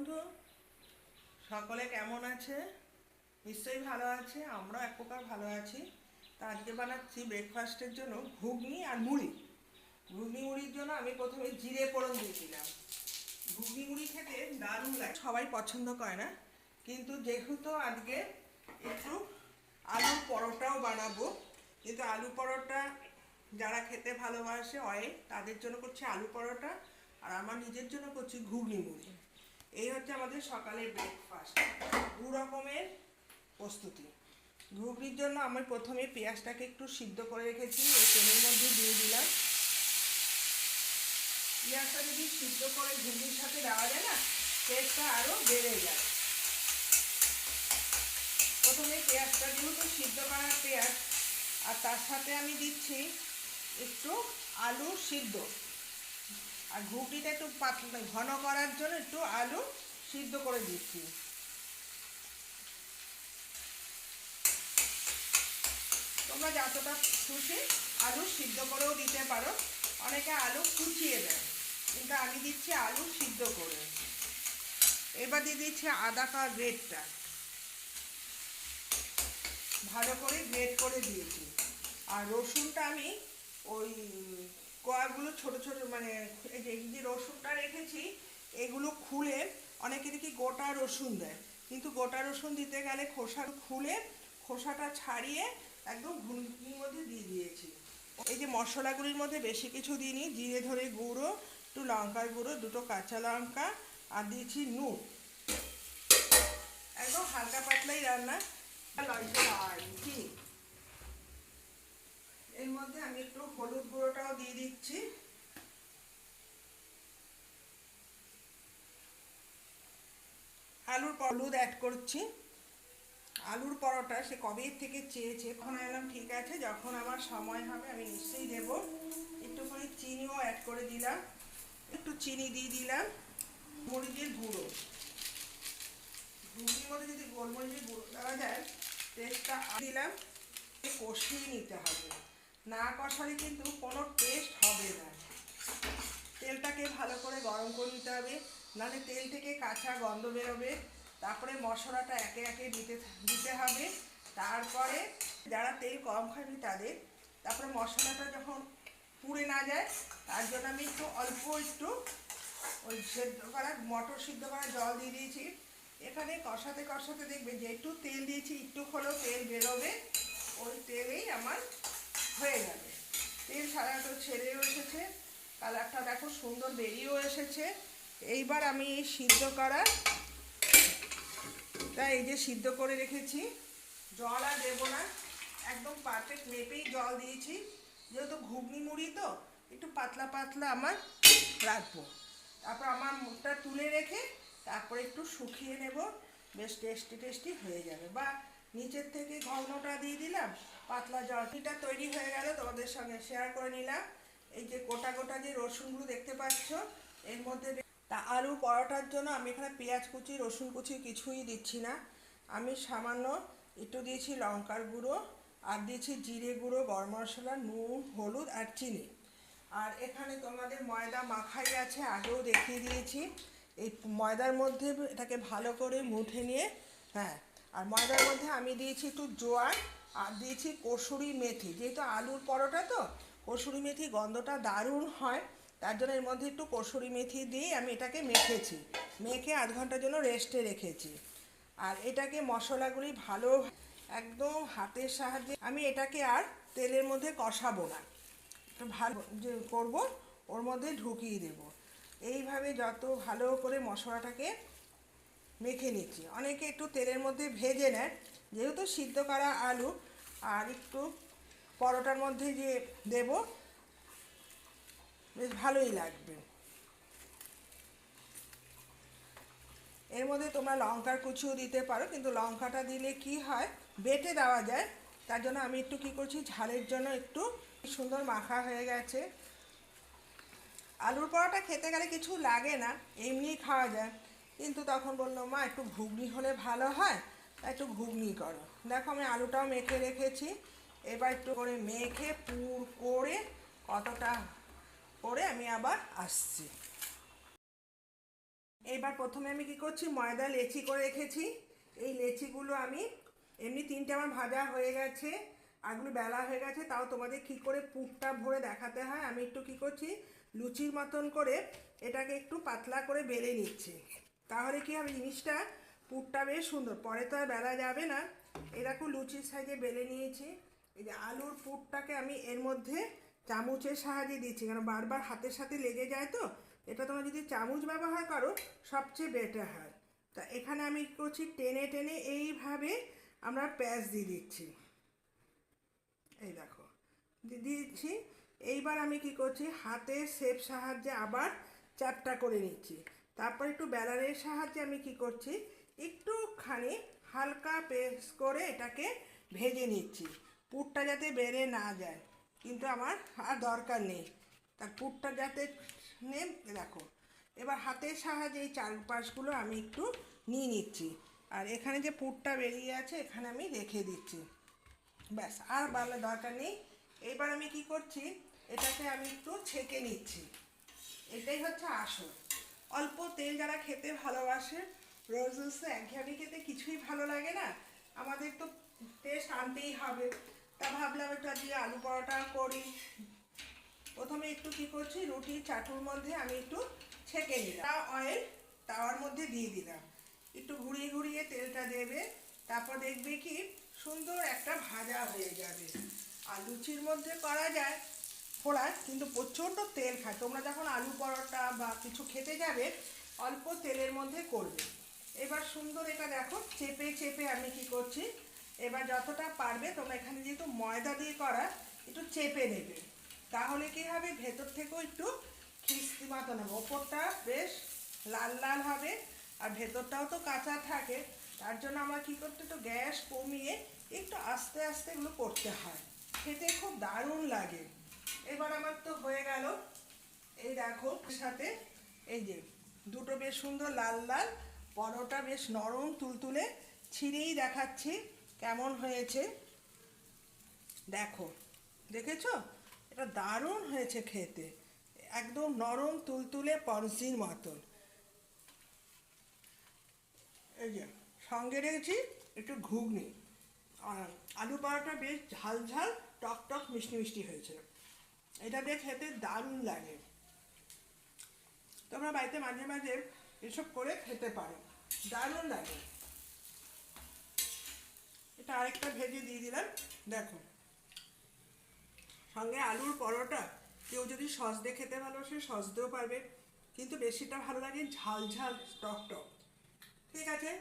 বন্ধু, সকলে কেমন আছে? নিশ্চয়ই ভালো আছে, আমরাও এক প্রকার ভালো আছি। তা আজকে বানাচ্ছি ব্রেকফাস্টের জন্য ঘুগনি আর মুড়ি। ঘুগনি মুড়ির জন্য আমি প্রথমে জিরে ফোড়ন দিয়েছিলাম ঘুগনি মুড়ি খেতে দারুণ লাগে। সবাই পছন্দ করে না, কিন্তু যেহেতু আজকে একটু আলুর পরোটাও বানাবো, কিন্তু আলু পরোটা যারা খেতে ভালোবাসে অয়েল তাদের জন্য করছি আলু পরোটা, আর আমার নিজের জন্য করছি ঘুগনি মুড়ি। এই হচ্ছে আমাদের সকালের ব্রেকফাস্ট দু রকমের প্রস্তুতি। ঘুগনির জন্য আমি প্রথমে পেঁয়াজটাকে একটু সিদ্ধ করে রেখেছি এই তেলের মধ্যে দিয়ে দিলাম। পেঁয়াজটা যদি সিদ্ধ করে ঘুগনির সাথে দেওয়া যায় না টেস্টটা আরও বেড়ে যায়। প্রথমে পেঁয়াজটা যেহেতু সিদ্ধ করার পেঁয়াজ, আর তার সাথে আমি দিচ্ছি একটু আলু সিদ্ধ। আর ঘুগনিটা একটু ঘন করার জন্য একটু আলু সিদ্ধ করে দিচ্ছি। তোমরা যতটা খুশি আলু সিদ্ধ করেও দিতে পারো। অনেকে আলু কুচিয়ে দেয়, কিন্তু আমি দিচ্ছি আলু সিদ্ধ করে। এবার দিয়ে দিচ্ছি আদা কা গ্রেটটা ভালো করে গ্রেট করে দিয়েছি। আর রসুনটা আমি ওই কয়াগুলো ছোট ছোট মানে এই যে রসুনটা রেখেছি এগুলো খুলে অনেকে দেখি গোটা রসুন দেয় কিন্তু গোটা রসুন দিতে গেলে খোসা খুলে খোসাটা ছাড়িয়ে একদম ঘুগনির মধ্যে দিয়ে দিয়েছি। এই যে মশলাগুলির মধ্যে বেশি কিছু দিইনি জিরে ধরে গুঁড়ো একটু লঙ্কার গুঁড়ো দুটো কাঁচা লঙ্কা আর দিয়েছি নুন। একদম হালকা পাতলাই রান্না। লঙ্কা আর কি এর মধ্যে আমি একটু হলুদ গুঁড়োটাও দিয়ে দিচ্ছি। আলুর হলুদ অ্যাড করছি। আলুর পরোটা সে কবে থেকে চেয়েছে তখন এলাম ঠিক আছে, যখন আমার সময় হবে, আমি নিশ্চয়ই দেব। একটুখানি চিনিও অ্যাড করে দিলাম। একটু চিনি দিয়ে দিলাম। মরিচের গুঁড়ো। ঘুগনির মধ্যে যদি গোলমরিচের গুঁড়ো দেওয়া যায় টেস্টটা দিলাম। কষিয়ে নিতে হবে। না কষালে কিন্তু কোনো টেস্ট হবে না। তেলটাকে ভালো করে গরম করে নিতে হবে, নাহলে তেল থেকে কাঁচা গন্ধ বেরোবে। তারপরে মশলাটা একে একে দিতে দিতে হবে। তারপরে যারা তেল কম খাবি তাদের, তারপরে মশলাটা যখন পুড়ে না যায়, তার জন্য আমি একটু অল্প একটু ওই সেদ্ধ করা, মটর সিদ্ধ করা জল দিয়ে দিয়েছি। এখানে কষাতে কষাতে দেখবে যে একটু তেল দিয়েছি, একটু হলেও তেল বেরোবে। ওই তেলেই আমার হয়ে যাবে তেল সাধারণত ছেড়েও এসেছে। কালারটা দেখো সুন্দর বেরিয়েও এসেছে। এইবার আমি এই সিদ্ধ করা, তা এই যে সিদ্ধ করে রেখেছি। জল আর দেবো না। একদম পারফেক্ট মেপেই জল দিয়েছি। যেহেতু ঘুগনি মুড়ি তো, একটু পাতলা পাতলা আমার রাখব। তারপর আমার মুখটা তুলে রেখে তারপরে একটু শুকিয়ে নেব। বেশ টেস্টি টেস্টি হয়ে যাবে। বা নিচের থেকে ঘনটা দিয়ে দিলাম, পাতলা জলটা তৈরি হয়ে গেল, তোমাদের সঙ্গে শেয়ার করে নিলাম। এই যে গোটা গোটা যে রসুনগুলো দেখতে পাচ্ছ, এর মধ্যে তা আলু পরোটার জন্য আমি এখানে পেঁয়াজ কুচি, রসুন কুচি কিছুই দিচ্ছি না। আমি সামান্য একটু দিয়েছি লঙ্কার গুঁড়ো, আর দিয়েছি জিরে গুঁড়ো, গরম মশলা, নুন, হলুদ, আর চিনি। আর এখানে তোমাদের ময়দা মাখাই আছে, আগেও দেখিয়ে দিয়েছি। এই ময়দার মধ্যে এটাকে ভালো করে মুঠে নিয়ে হ্যাঁ আর ময়দার মধ্যে আমি দিয়েছি একটু জোয়ার আর দিয়েছি কসুরি মেথি। যেহেতু আলুর পরোটা তো, কসুরি মেথি গন্ধটা দারুণ হয়, তার জন্য এর মধ্যে একটু কসুরি মেথি দিয়ে আমি এটাকে মেখেছি। মেখে আধ ঘণ্টার জন্য রেস্টে রেখেছি। আর এটাকে মশলাগুলি ভালো, একদম হাতের সাহায্যে আমি এটাকে আর তেলের মধ্যে কষাবো না। একটু ভালো যে করব, ওর মধ্যে ঢুকিয়ে দেব। এইভাবে যত ভালো করে মশলাটাকে মেখে নিচ্ছি। অনেকে একটু তেলের মধ্যে ভেজে নেয় যেহেতু সিদ্ধ করা আলু আর একটু পরোটার মধ্যে যে দেব, বেশ ভালোই লাগবে। এর মধ্যে তোমরা লঙ্কার কুচিও দিতে পারো, কিন্তু লঙ্কাটা দিলে কি হয়, বেটে দেওয়া যায়, তার জন্য আমি একটু কি করছি, ঝালের জন্য একটু সুন্দর মাখা হয়ে গেছে। আলুর পরোটা খেতে গেলে কিছু লাগে না এমনি খাওয়া যায়। কিন্তু তখন বলল, মা, একটু ঘুগনি হলে ভালো হয়? তা একটু ঘুগনি করো। দেখো, আমি আলুটাও মেখে রেখেছি। এবার একটু করে মেখে পুর করে কতটা করে আমি আবার আসছি। এবার প্রথমে আমি কি করছি? ময়দা, লেচি করে রেখেছি। এই লেচিগুলো আমি এমনি তিনটে আমার ভাজা হয়ে গেছে আগুলো বেলা হয়ে গেছে, তাও তোমাদের কি করে পুরটা ভরে দেখাতে হয়? আমি একটু কি করছি? লুচির মতন করে এটাকে একটু পাতলা করে বেলে নিচ্ছি। তাহলে কি হবে জিনিসটা পুরটা বেশ সুন্দর? পরে তো আর বেলা যাবে না। এরকম লুচির সাইজে বেলে নিয়েছি। এই যে আলুর পুরটাকে আমি এর মধ্যে চামচের সাহায্যে দিচ্ছি। কারণ বারবার হাতের সাথে লেগে যায় তো? এটা তোমরা যদি চামচ ব্যবহার করো, সবচেয়ে বেটার হয়। তা এখানে আমি করছি? টেনে টেনে এইভাবে আমরা প্যাঁচ দিয়ে দিচ্ছি। এই দেখো, দিয়ে দিচ্ছি। এইবার আমি কি করছি? হাতের শেপ সাহায্যে আবার চ্যাপটা করে নিচ্ছি। তারপর একটু ব্যালারের সাহায্যে আমি কি করছি? একটুখানি হালকা পেস্ট করে এটাকে ভেজে নিচ্ছি। পুরটা যাতে বেড়ে না যায়। কিন্তু আমার আর দরকার নেই। তার পুরটা যাতে নে, দেখো। এবার হাতের সাহায্যে এই চারপাশগুলো আমি একটু নিয়ে নিচ্ছি। আর এখানে যে পুরটা বেরিয়ে আছে, এখানে আমি রেখে দিচ্ছি। ব্যাস, আর ভালো দরকার নেই। এবার আমি কি করছি? এটাকে আমি একটু ছেঁকে নিচ্ছি। এটাই হচ্ছে আসল। অল্প তেল যারা খেতে ভালোবাসে, রোজ রোজ তো একঘেয়েমি খেতে কিছুই ভালো লাগে না। আমাদের তো টেস্ট আনতেই হবে। তা ভাবলাম একটু আজকে আলু পরোটা করি। প্রথমে একটু কি করছি রুটির চাটুর মধ্যে আমি একটু ছেঁকে নিলাম। অয়েল তাওয়ার মধ্যে দিয়ে দিলাম। একটু ঘুরিয়ে ঘুরিয়ে তেলটা দেবে। তারপর দেখবে কি সুন্দর একটা ভাজা হয়ে যাবে। আর লুচির মধ্যে করা যায়। ফোড়া কিন্তু প্রচণ্ড তেল খায়। তোমরা যখন আলু পরোটা বা কিছু খেতে যাবে, অল্প তেলের মধ্যে করবে। এবার সুন্দর এটা দেখো, চেপে চেপে আমি কি করছি, এবার যতটা পারবে তোমরা এখানে যেহেতু ময়দা দিয়ে করা, একটু চেপে নেবে। তাহলে কি হবে? ভেতর থেকেও একটু খিস্তি মতন হবে ওপরটা বেশ লাল লাল হবে, আর ভেতরটাও তো কাঁচা থাকে। তার জন্য আমার কী করতে একটু গ্যাস কমিয়ে একটু আস্তে আস্তে এগুলো করতে হয়। খেতে খুব দারুণ লাগে। এবার আমার তো হয়ে গেল। এই দেখো সাথে এই যে, দুটো বেশ সুন্দর লাল লাল, পরোটা বেশ নরম তুলতুলে, ছিঁড়েই দেখাচ্ছি কেমন হয়েছে। দেখো, দেখেছ? এটা দারুণ হয়েছে খেতে। একদম নরম তুলতুলে পরশির মতন। এই যে, সঙ্গে রেখেছি একটু ঘুগনি। আর আলু পরোটা বেশ ঝাল ঝাল, টক টক মিষ্টি মিষ্টি হয়েছে। এটা দিয়ে খেতে দারুণ লাগে। তোমরা বাড়িতে মাঝে মাঝে এসব করে খেতে পারো। দারুণ লাগে। এটা আরেকটা ভেজে দিয়ে দিলাম, দেখো। সঙ্গে আলুর পরোটা, কেউ যদি সস দিয়ে খেতে ভালোবাসে, সস দিয়েও পারবে। কিন্তু বেশিটা ভালো লাগে ঝাল ঝাল টক টক। ঠিক আছে?